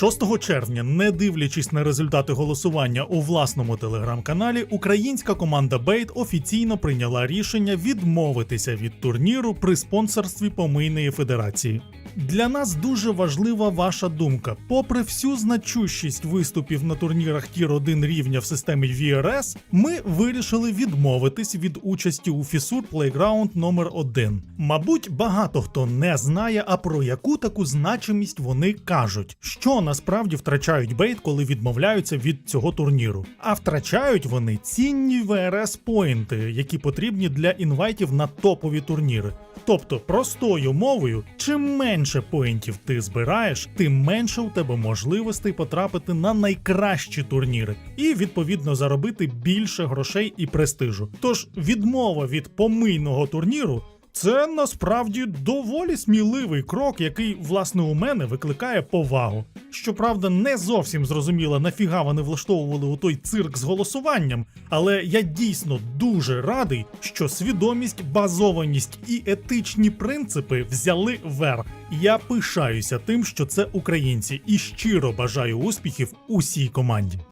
6 червня, не дивлячись на результати голосування у власному телеграм-каналі, українська команда Бейт офіційно прийняла рішення відмовитися від турніру при спонсорстві помийної федерації. Для нас дуже важлива ваша думка. Попри всю значущість виступів на турнірах Тір 1 рівня в системі VRS, ми вирішили відмовитись від участі у Фісур Playground номер 1 Мабуть, багато хто не знає, а про яку таку значимість вони кажуть, що насправді втрачають бейт, коли відмовляються від цього турніру. А втрачають вони цінні VRS поінти, які потрібні для інвайтів на топові турніри. Тобто, простою мовою, чим менше поінтів ти збираєш, тим менше у тебе можливостей потрапити на найкращі турніри і відповідно заробити більше грошей і престижу. Тож відмова від помийного турніру. Це насправді доволі сміливий крок, який, власне, у мене викликає повагу. Щоправда, не зовсім зрозуміло, нафіга вони влаштовували у той цирк з голосуванням, але я дійсно дуже радий, що свідомість, базованість і етичні принципи взяли верх. Я пишаюся тим, що це українці, і щиро бажаю успіхів усій команді.